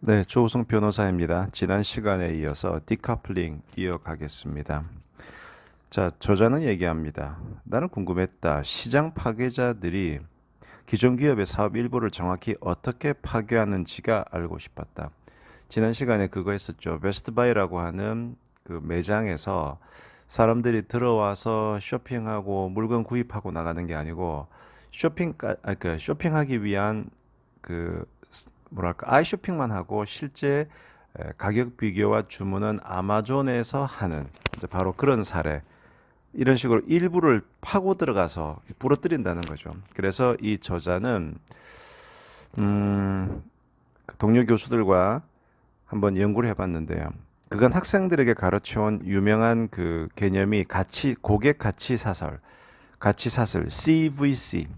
네, 조우성 변호사입니다. 지난 시간에 이어서 디커플링 이어가겠습니다. 자, 저자는 얘기합니다. 나는 궁금했다. 시장 파괴자들이 기존 기업의 사업 일부를 정확히 어떻게 파괴하는지가 알고 싶었다. 지난 시간에 그거 했었죠. 베스트바이라고 하는 그 매장에서 사람들이 들어와서 쇼핑하고 물건 구입하고 나가는 게 아니고 쇼핑 아, 그 쇼핑하기 위한 그 스- 뭐랄까 아이쇼핑만 하고 실제 에, 가격 비교와 주문은 아마존에서 하는 바로 그런 사례. 이런 식으로 일부를 파고 들어가서 부러뜨린다는 거죠. 그래서 이 저자는 음, 그 동료 교수들과 한번 연구를 해봤는데요. 그건 학생들에게 가르쳐온 유명한 그 개념이 가치 고객 가치 사설, 가치 사슬 CVC.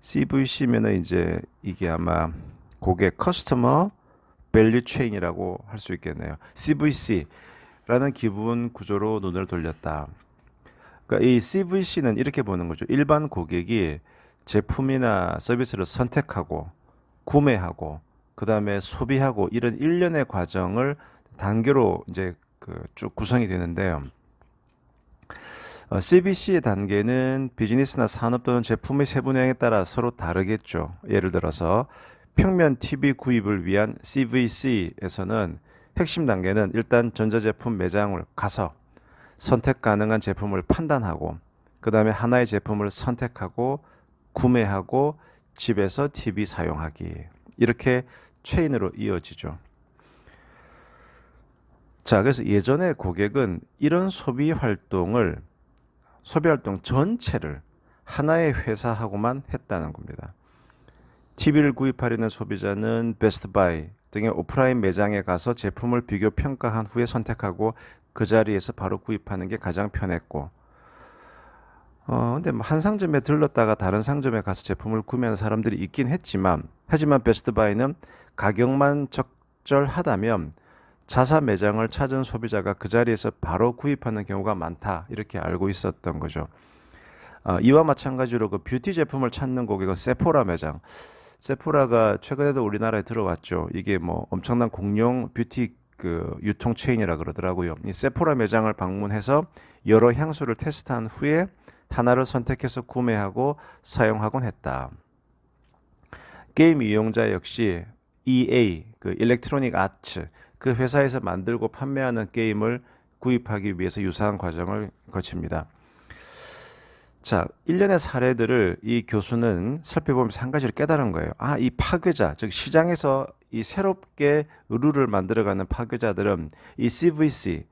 CVC면은 이제 이게 아마 고객 커스터머 밸류 체인이라고 할 수 있겠네요. CVC라는 기본 구조로 눈을 돌렸다. 그러니까 이 CVC는 이렇게 보는 거죠. 일반 고객이 제품이나 서비스를 선택하고 구매하고 그다음에 소비하고 이런 일련의 과정을 단계로 이제 그 쭉 구성이 되는데요. 어, CBC의 단계는 비즈니스나 산업 또는 제품의 세분화에 따라 서로 다르겠죠. 예를 들어서 평면 TV 구입을 위한 CVC에서는 핵심 단계는 일단 전자제품 매장을 가서 선택 가능한 제품을 판단하고 그 다음에 하나의 제품을 선택하고 구매하고 집에서 TV 사용하기 이렇게 체인으로 이어지죠. 자, 그래서 예전에 고객은 이런 소비 활동을 소비 활동 전체를 하나의 회사하고만 했다는 겁니다. TV를 구입하려는 소비자는 베스트바이 등의 오프라인 매장에 가서 제품을 비교 평가한 후에 선택하고 그 자리에서 바로 구입하는 게 가장 편했고 어 근데 뭐 한 상점에 들렀다가 다른 상점에 가서 제품을 구매하는 사람들이 있긴 했지만 하지만 베스트바이는 가격만 적절하다면 자사 매장을 찾은 소비자가 그 자리에서 바로 구입하는 경우가 많다 이렇게 알고 있었던 거죠. 어, 이와 마찬가지로 그 뷰티 제품을 찾는 고객은 세포라 매장. 세포라가 최근에도 우리나라에 들어왔죠. 이게 뭐 엄청난 공룡 뷰티 그 유통 체인이라 그러더라고요. 이 세포라 매장을 방문해서 여러 향수를 테스트한 후에 하나를 선택해서 구매하고 사용하곤 했다. 게임 이용자 역시 EA 그 일렉트로닉 아츠 그 회사에서 만들고 판매하는 게임을 구입하기 위해서 유사한 과정을 거칩니다. 자, 일련의 사례들을 이 교수는 살펴보면서 한 가지를 깨달은 거예요. 아, 이 파괴자, 즉 시장에서 이 새롭게 룰을 만들어가는 파괴자들은 이 CVC,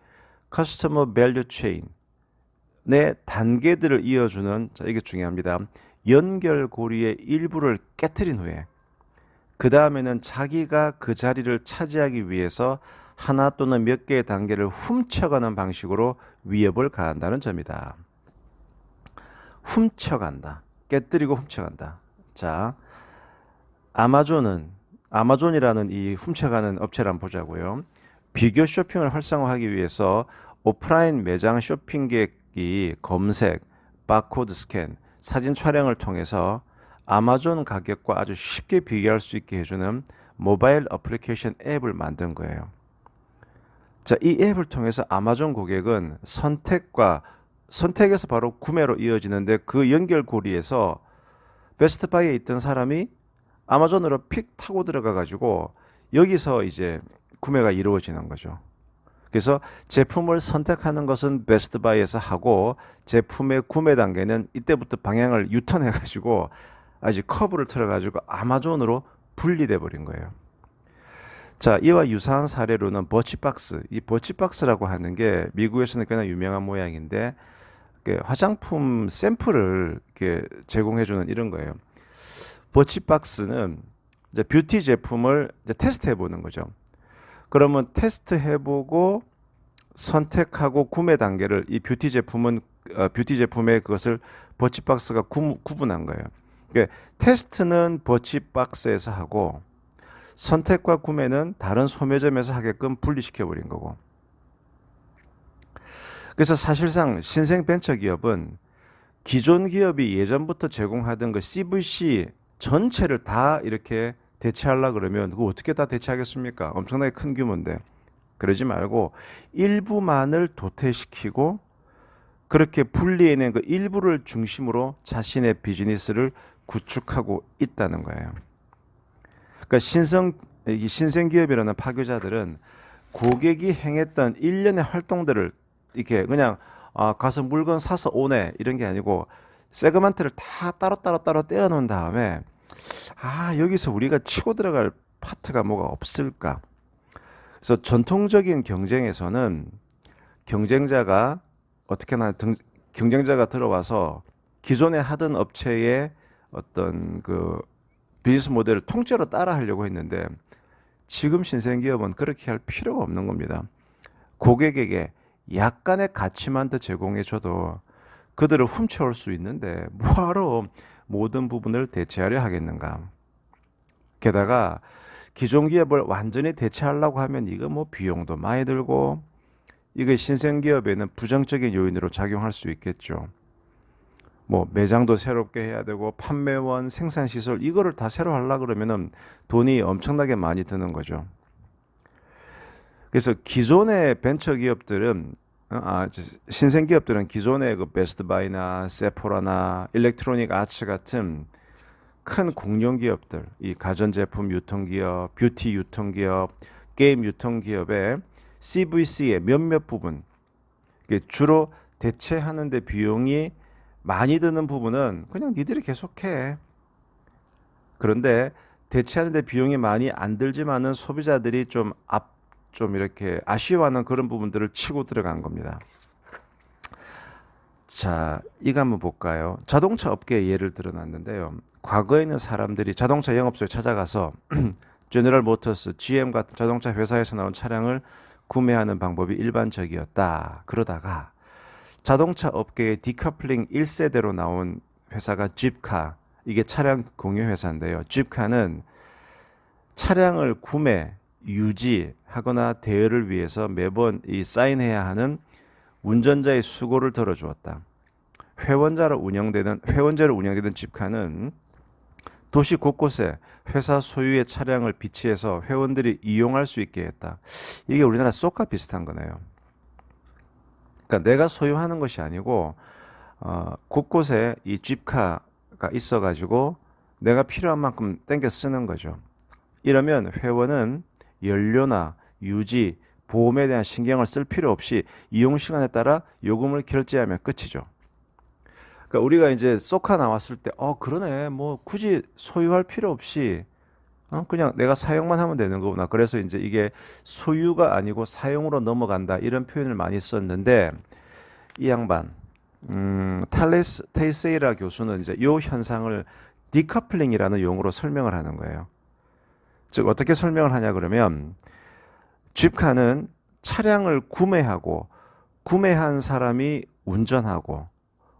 Customer Value Chain의 단계들을 이어주는, 자, 이게 중요합니다. 연결고리의 일부를 깨뜨린 후에 그 다음에는 자기가 그 자리를 차지하기 위해서 하나 또는 몇 개의 단계를 훔쳐가는 방식으로 위협을 가한다는 점이다. 훔쳐간다. 깨뜨리고 훔쳐간다. 자, 아마존은 아마존이라는 이 훔쳐가는 업체를 한번 보자고요. 비교 쇼핑을 활성화하기 위해서 오프라인 매장 쇼핑객이 검색, 바코드 스캔, 사진 촬영을 통해서 아마존 가격과 아주 쉽게 비교할 수 있게 해주는 모바일 어플리케이션 앱을 만든 거예요. 자, 이 앱을 통해서 아마존 고객은 선택과 선택에서 바로 구매로 이어지는데 그 연결고리에서 베스트바이에 있던 사람이 아마존으로 픽 타고 들어가 가지고 여기서 이제 구매가 이루어지는 거죠. 그래서 제품을 선택하는 것은 베스트바이에서 하고 제품의 구매 단계는 이때부터 방향을 유턴해 가지고 아직 커브를 틀어 가지고 아마존으로 분리돼 버린 거예요. 자, 이와 유사한 사례로는 버치박스, 이 버치박스라고 하는 게 미국에서는 꽤나 유명한 모양인데 그 화장품 샘플을 이렇게 제공해주는 이런 거예요. 버치박스는 이제 뷰티 제품을 이제 테스트해 보는 거죠. 그러면 테스트해 보고 선택하고 구매 단계를 이 뷰티 제품은 어, 뷰티 제품의 그것을 버치박스가 구, 구분한 거예요. 그러니까 테스트는 버치박스에서 하고 선택과 구매는 다른 소매점에서 하게끔 분리시켜 버린 거고. 그래서 사실상 신생 벤처 기업은 기존 기업이 예전부터 제공하던 그 CVC 전체를 다 이렇게 대체하려 그러면 그거 어떻게 다 대체하겠습니까? 엄청나게 큰 규모인데 그러지 말고 일부만을 도태시키고 그렇게 분리해낸 그 일부를 중심으로 자신의 비즈니스를 구축하고 있다는 거예요. 그러니까 신성 이 신생 기업이라는 파교자들은 고객이 행했던 일련의 활동들을 이렇게 그냥 아, 가서 물건 사서 오네 이런 게 아니고 세그먼트를 다 따로 따로 따로 떼어 놓은 다음에 아 여기서 우리가 치고 들어갈 파트가 뭐가 없을까? 그래서 전통적인 경쟁에서는 경쟁자가 어떻게나 등, 경쟁자가 들어와서 기존에 하던 업체의 어떤 그 비즈니스 모델을 통째로 따라 하려고 했는데 지금 신생 기업은 그렇게 할 필요가 없는 겁니다. 고객에게 약간의 가치만 더 제공해 줘도 그들을 훔쳐올 수 있는데 뭐하러 모든 부분을 대체하려 하겠는가. 게다가 기존 기업을 완전히 대체하려고 하면 이거 뭐 비용도 많이 들고 이게 신생 기업에는 부정적인 요인으로 작용할 수 있겠죠. 뭐 매장도 새롭게 해야 되고 판매원, 생산 시설 이거를 다 새로 하려 그러면은 돈이 엄청나게 많이 드는 거죠. 그래서 기존의 벤처 기업들은 어, 아, 저, 신생 기업들은 기존의 그 베스트바이나 세포라나 일렉트로닉 아츠 같은 큰 공룡 기업들, 이 가전 제품 유통 기업, 뷰티 유통 기업, 게임 유통 기업의 CVC의 몇몇 부분, 주로 대체하는데 비용이 많이 드는 부분은 그냥 니들이 계속해. 그런데 대체하는데 비용이 많이 안 들지만은 소비자들이 좀 앞, 좀 이렇게 아쉬워하는 그런 부분들을 치고 들어간 겁니다. 자, 이거 한번 볼까요? 자동차 업계 예를 들어놨는데요. 과거에는 사람들이 자동차 영업소에 찾아가서 제너럴 모터스, GM 같은 자동차 회사에서 나온 차량을 구매하는 방법이 일반적이었다. 그러다가 자동차 업계의 디커플링 1세대로 나온 회사가 집카. 이게 차량 공유 회사인데요. 집카는 차량을 구매, 유지하거나 대여를 위해서 매번 이 사인해야 하는 운전자의 수고를 덜어주었다. 회원자로 운영되는 회원제로 운영되는 집카는 도시 곳곳에 회사 소유의 차량을 비치해서 회원들이 이용할 수 있게 했다. 이게 우리나라 쏘카 비슷한 거네요. 그러니까 내가 소유하는 것이 아니고 어, 곳곳에 이 집카가 있어가지고 내가 필요한 만큼 땡겨 쓰는 거죠. 이러면 회원은 연료나 유지, 보험에 대한 신경을 쓸 필요 없이 이용 시간에 따라 요금을 결제하면 끝이죠. 그러니까 우리가 이제 쏘카 나왔을 때, 어 그러네, 뭐 굳이 소유할 필요 없이 어, 그냥 내가 사용만 하면 되는 거구나. 그래서 이제 이게 소유가 아니고 사용으로 넘어간다 이런 표현을 많이 썼는데 이 양반 음, 탈레스 테이세이라 교수는 이제 이 현상을 디커플링이라는 용어로 설명을 하는 거예요. 즉 어떻게 설명을 하냐 그러면 집카는 차량을 구매하고 구매한 사람이 운전하고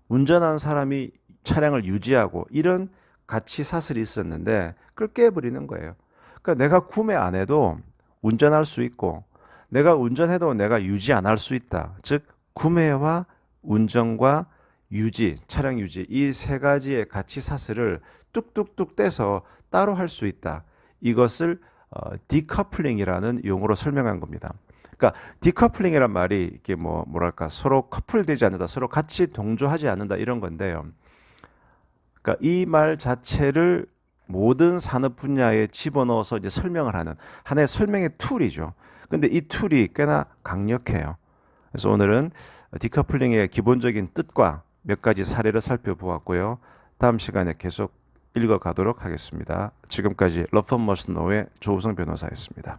운전한 사람이 차량을 유지하고 이런 가치 사슬이 있었는데 그걸 깨버리는 거예요. 그러니까 내가 구매 안 해도 운전할 수 있고 내가 운전해도 내가 유지 안 할 수 있다. 즉 구매와 운전과 유지, 차량 유지 이 세 가지의 가치 사슬을 뚝뚝뚝 떼서 따로 할 수 있다. 이것을 어, 디커플링이라는 용어로 설명한 겁니다. 그러니까 디커플링이란 말이 이게 뭐 뭐랄까 서로 커플되지 않는다, 서로 같이 동조하지 않는다 이런 건데요. 그러니까 이 말 자체를 모든 산업 분야에 집어넣어서 이제 설명을 하는 하나의 설명의 툴이죠. 근데 이 툴이 꽤나 강력해요. 그래서 오늘은 디커플링의 기본적인 뜻과 몇 가지 사례를 살펴보았고요. 다음 시간에 계속 읽어가도록 하겠습니다. 지금까지 러펀머스노의 조우성 변호사였습니다.